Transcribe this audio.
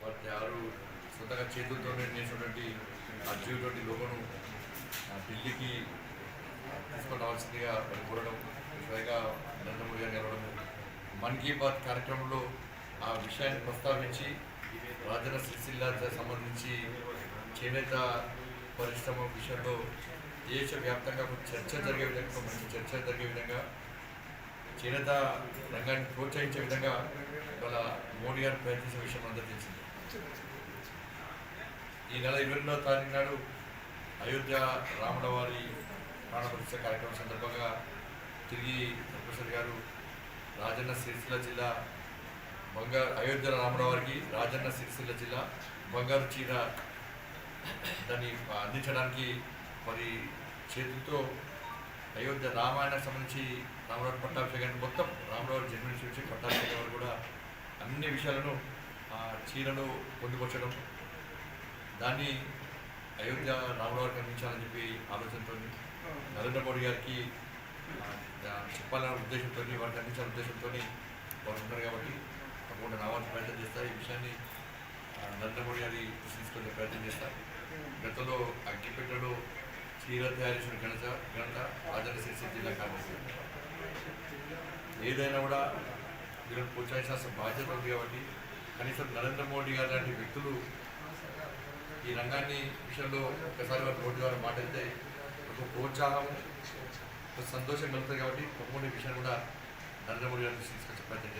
వాటి ఎవరు చేతులతో నేసినటువంటి ఆ జీవితోటి లోగోను ఆ, ఢిల్లీకి తీసుకొని రావాల్సిందిగా మరి కోరడం స్వయంగా నరేంద్ర మోడీ గారిని కలవడం మన్ కీ బాత్ కార్యక్రమంలో ఆ విషయాన్ని ప్రస్తావించి రాజన్న సిరిసిల్లాకు సంబంధించి చేనేత పరిశ్రమ విషయంలో దేశ వ్యాప్తంగా చర్చ జరిగే విధంగా మంచి చర్చ జరిగే విధంగా చేనేత రంగాన్ని ప్రోత్సహించే విధంగా ఇవాళ మోడీ గారు ప్రయత్నించే విషయం అందరూ తెలిసింది. ఈ నెల ఇరవై రెండవ తారీఖు నాడు అయోధ్య రాముల వారి కార్యక్రమం సందర్భంగా తిరిగి ప్రొఫెసర్ గారు రాజన్న సిరిసిల్ల జిల్లా బంగారు అయోధ్య రాముల వారికి రాజన్న సిరిసిల్ల జిల్లా బంగారు చీర దాన్ని అందించడానికి మరి చేతులతో అయోధ్య రామాయణ సంబంధించి రామరావు పట్టాభిషేకానికి మొత్తం రామరావు జన్మించి వచ్చి పట్టాభిషేకం వారు కూడా అన్ని విషయాలను ఆ చీరను పొందుపరచడం దాన్ని అయోధ్య రామరావుకి అందించాలని చెప్పి ఆలోచనతో నరేంద్ర మోడీ గారికి చెప్పాలనే ఉద్దేశంతో వారికి అందించాలనే ఉద్దేశంతో వారు ఉన్నారు కాబట్టి తప్పకుండా రావాల్సిన ప్రయత్నం చేస్తారు. ఈ విషయాన్ని నరేంద్ర మోడీ గారి తీసుకునే ప్రయత్నం చేస్తారు గతంలో అగ్గిపెట్టలో చీర తయారు చేసిన ఘనత ఘనత రాజన్న జిల్లా కాబట్టి ఏదైనా కూడా వీళ్ళని ప్రోత్సహించాల్సిన బాధ్యత ఉంది కాబట్టి కనీసం నరేంద్ర మోడీ గారు లాంటి వ్యక్తులు ఈ రంగాన్ని విషయంలో ఒకసారి వారి మోడీ గారు మాట్లాడితే ఒక ప్రోత్సాహం ఒక సంతోషం కలుగుతుంది కాబట్టి తప్పకుండా ఈ విషయాన్ని కూడా నరేంద్ర మోడీ గారిని తీసుకొచ్చే ప్రయత్నం